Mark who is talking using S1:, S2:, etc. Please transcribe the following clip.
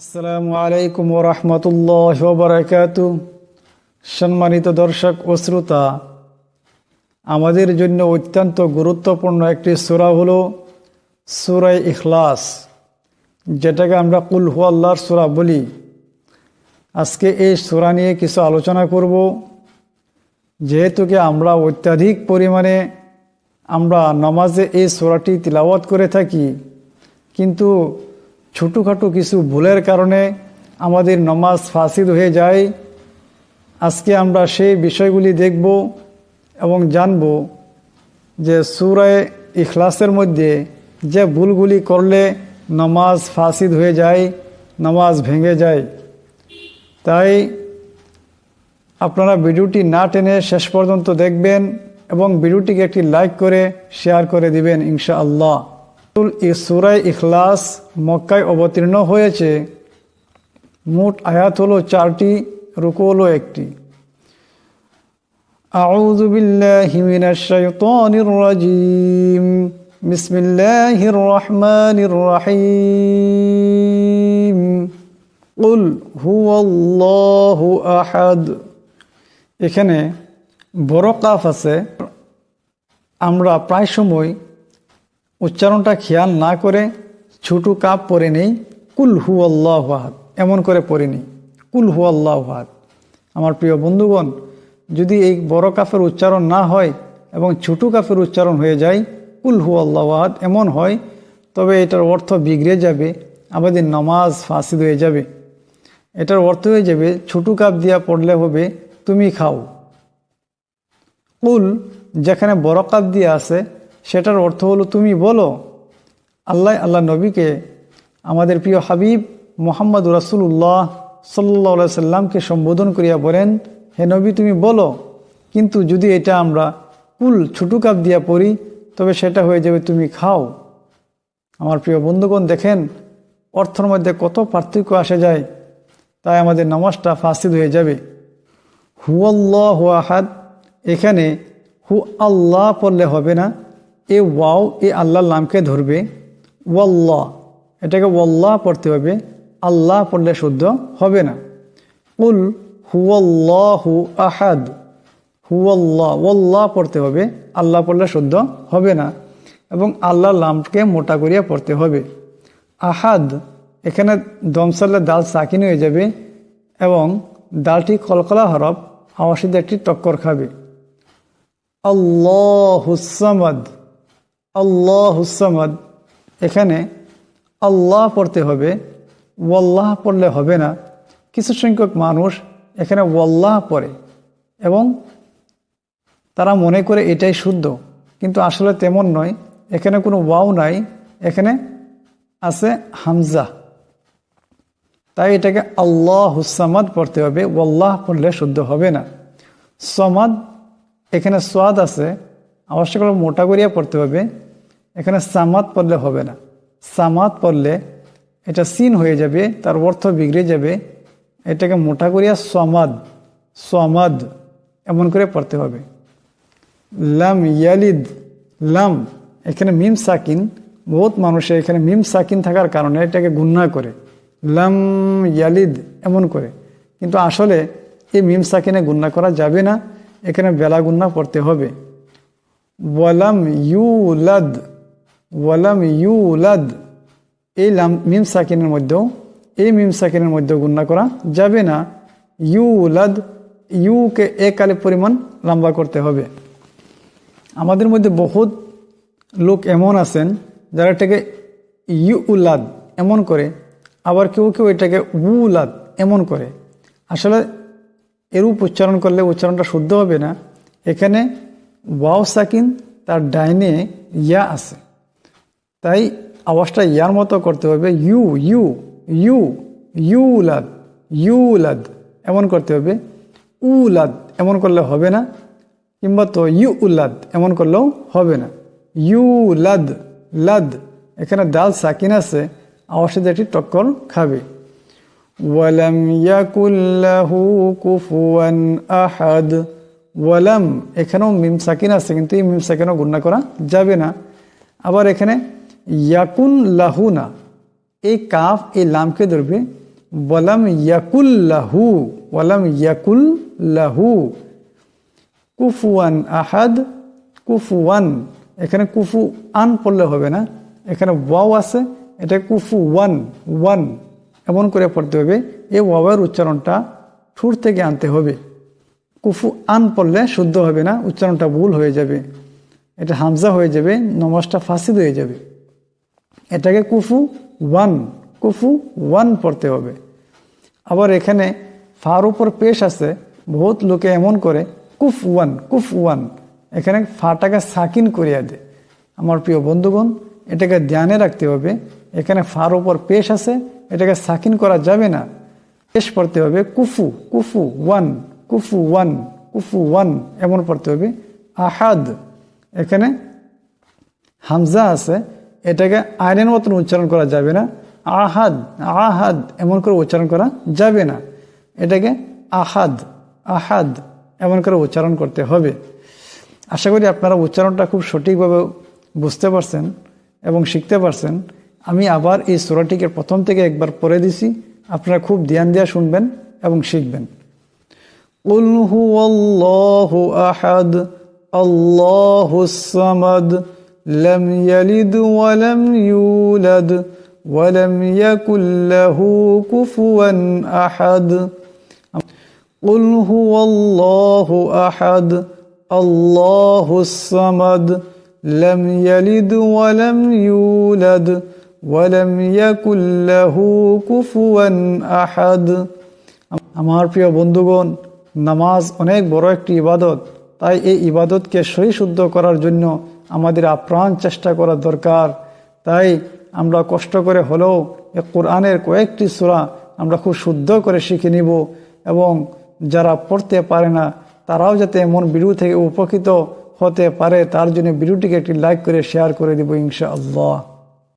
S1: আসসালামু আলাইকুম রহমতুল্লাহ বারাকাত। সম্মানিত দর্শক ও শ্রোতা, আমাদের জন্য অত্যন্ত গুরুত্বপূর্ণ একটি সূরা হলো সুরাই ইখলাস, যেটাকে আমরা কুল হু আল্লাহর সূরা বলি। আজকে এই সূরা নিয়ে কিছু আলোচনা করব। যেহেতু কি আমরা অত্যাধিক পরিমাণে আমরা নামাজে এই সূরাটি তিলাওয়াত করে থাকি, কিন্তু ছোটোখাটো কিছু ভুলের কারণে আমাদের নমাজ ফাসিদ হয়ে যায়। আজকে আমরা সেই বিষয়গুলি দেখব এবং জানব যে সুরায় ইখলাসের মধ্যে যে ভুলগুলি করলে নমাজ ফাসিদ হয়ে যায়, নমাজ ভেঙে যায়। তাই আপনারা ভিডিওটি না টেনে শেষ পর্যন্ত দেখবেন এবং ভিডিওটিকে একটি লাইক করে শেয়ার করে দিবেন ইনশাআল্লাহ। সুরাই ইখলাস মক্কায় অবতীর্ণ হয়েছে মোট আয়াত হলো চারটি রুকু হলো একটি أعوذ بالله من الشيطان الرجيم بسم الله الرحمن الرحيم قل هو الله أحد এখানে বড় কাফ আছে আমরা প্রায় সময় উচ্চারণটা খেয়াল না করে ছোটো কাপ পরে নেই, কুল হু আল্লাহ হাত এমন করে পড়ে নেই, কুল হু আল্লাহ হাত আমার প্রিয় বন্ধুগণ, যদি এই বড় কাফের উচ্চারণ না হয় এবং ছোটো কাফের উচ্চারণ হয়ে যায়, কুল হু হাত এমন হয়, তবে এটার অর্থ বিগড়ে যাবে আমাদের নামাজ ফাঁসিদ হয়ে যাবে। এটার অর্থ হয়ে যাবে, ছোটো কাপ দিয়া পড়লে হবে, তুমি খাও। কুল যেখানে বড় কাপ দিয়ে আছে সেটার অর্থ হলো তুমি বলো, আল্লাহ আল্লাহ নবীকে, আমাদের প্রিয় হাবিব মোহাম্মদ রাসুল্লাহ সাল্লা সাল্লামকে সম্বোধন করিয়া বলেন, হে নবী, তুমি বলো, কিন্তু যদি এটা আমরা কুল ছোটো কাপ দিয়া পড়ি, তবে সেটা হয়ে যাবে তুমি খাও। আমার প্রিয় বন্ধুগণ, দেখেন, অর্থর মধ্যে কত পার্থক্য আসে যায়, তাই আমাদের নামাজটা ফাসিদ হয়ে যাবে। হুয়াল্লাহ আহাদ, এখানে হু আল্লাহ পড়লে হবে না এ ওয়াও, এ আল্লাহর নামকে ধরবে। ওয়াল্লাহ, এটাকে ওয়াল্লাহ পড়তে হবে। আল্লাহ পড়লে শুদ্ধ হবে না। উল হুয়াল্লাহু আহাদ, হুয়াল্লাহ, ওয়াল্লাহ পড়তে হবে। আল্লাহ পড়লে শুদ্ধ হবে না। এবং আল্লাহর নামকে মোটা করিয়া পড়তে হবে। আহাদ, এখানে দমসাল্লা দাল সাকিন হয়ে যাবে এবং ডালটি কলকলা হরফ আওয়াসিদ একটি টক্কর খাবে। আল্লাহুসামাদ আল্লাহুসামাদ এখানে আল্লাহ পড়তে হবে, ওয়াল্লাহ পড়লে হবে না। কিছু সংখ্যক মানুষ এখানে ওয়াল্লাহ পড়ে এবং তারা মনে করে এটাই শুদ্ধ, কিন্তু আসলে তেমন নয়। এখানে কোনো ওয়াও নাই, এখানে আছে হামজা। তাই এটাকে আল্লাহ হুসামাদ পড়তে হবে, ওয়াল্লাহ পড়লে শুদ্ধ হবে না। সমাদ, এখানে সোয়াদ আছে আবশ্যক মোটা করিয়া পড়তে হবে। এখানে সামাদ পড়লে হবে না। সামাদ পড়লে এটা সিন হয়ে যাবে, তার অর্থ বিগড়ে যাবে। এটাকে মোটা করিয়া সমাদ সমাদ এমন করে পড়তে হবে। লাম ইয়ালিদ, লাম, এখানে মিম সাকিন, বহুত মানুষের এখানে মিম সাকিন থাকার কারণে এটাকে গুন্না করে। লাম ইয়ালিদ এমন করে। কিন্তু আসলে এই মিম সাকিনে গুন্না করা যাবে না। এখানে বেলা গুন্না পড়তে হবে। ওয়ালাম ইউলাদ ওয়ালাম ইউলাদ। এই লাম মিম সাকিনের মধ্যেও, এই মিম সাকিনের মধ্যেও গুন্না করা যাবে না। ইউলাদ, ইউকে এ কালে পরিমাণ লম্বা করতে হবে। আমাদের মধ্যে বহুত লোক এমন আছেন, যারা এটাকে ইউ উলাদ এমন করে, আবার কেউ কেউ এটাকে উলাদ এমন করে। আসলে এরূপ উচ্চারণ করলে উচ্চারণটা শুদ্ধ হবে না। এখানে ওয়াও সাকিন তার ডাইনে ইয়া আছে। তাই আওয়াজটা ইয়ার মতো করতে হবে, ইউ ইউ ইউ, ইউলাদ ইউলাদ, এমন করতে হবে। উলাদ এমন করলে হবে না, কিংবা তো ইউ উল্লাদ এমন করলেও হবে না। ইউ লাদ লাদ এখানে ডাল সাকিন আছে আওয়াজটা একটি টক্কর খাবে। ওয়ালাম ইয়াকুল্লাহু কুফুয়ান আহাদ। ওয়ালাম, এখানেও মিম সাকিন আছে, কিন্তু এই মিম সাকিনও গুণা করা যাবে না। আবার এখানে, ইয়াকুন লাহু না এই কাফ, এই লামকে ধরবে, ওয়ালাম ইয়াকুল্লাহু ওয়ালাম ইয়াকুল্লাহু কুফুয়ান আহাদ, কুফুয়ান, এখানে কুফু আন পড়লে হবে না, এখানে ওয়াও আছে, এটা কুফু ওয়ান ওয়ান, এমন করে পড়তে হবে, এই ওয়াওয়ের উচ্চারণটা ঠুর থেকে আনতে হবে। কুফু আন পড়লে শুদ্ধ হবে না, উচ্চারণটা ভুল হয়ে যাবে। এটা হামজা হয়ে যাবে, নমাজটা ফাঁসিদ হয়ে যাবে। এটাকে কুফু ওয়ান কুফু ওয়ান পড়তে হবে। আবার এখানে ফার উপর পেশ আছে, বহুত লোকে এমন করে, কুফ ওয়ান কুফ ওয়ান। এখানে ফাটাকে সাকিন করিয়া দেয় আমার প্রিয় বন্ধুগণ, এটাকে ধ্যানে রাখতে হবে। এখানে ফার উপর পেশ আছে, এটাকে সাকিন করা যাবে না। পেশ পড়তে হবে কুফু কুফু ওয়ান। কুফু ওয়ান কুফু ওয়ান এমন পড়তে হবে। আহাদ, এখানে হামজা আছে, এটাকে আইনের মতন উচ্চারণ করা যাবে না। আহাদ আহাদ এমন করে উচ্চারণ করা যাবে না। এটাকে আহাদ আহাদ এমন করে উচ্চারণ করতে হবে। আশা করি আপনারা উচ্চারণটা খুব সঠিকভাবে বুঝতে পারছেন এবং শিখতে পারছেন। আমি আবার এই সুরাটিকে প্রথম থেকে একবার পড়ে দিছি। আপনারা খুব ধ্যান দেওয়া শুনবেন এবং শিখবেন। قل هو الله أحد الله الصمد لم يلد ولم يولد ولم يكن له كفوا أحد قل هو الله أحد الله الصمد لم يلد ولم يولد ولم يكن له كفوا أحد আমার প্রিয় বন্ধুগণ নামাজ অনেক বড় একটি ইবাদত। তাই এই ইবাদতকে সহি শুদ্ধ করার জন্য আমাদের আপ্রাণ চেষ্টা করা দরকার। তাই আমরা কষ্ট করে হলেও এ কোরআনের কয়েকটি সূরা আমরা খুব শুদ্ধ করে শিখে নিব এবং যারা পড়তে পারে না, তারাও যাতে এমন ভিডিও থেকে উপকৃত হতে পারে, তার জন্য ভিডিওটিকে একটি লাইক করে, শেয়ার করে দিব ইনশাআল্লাহ।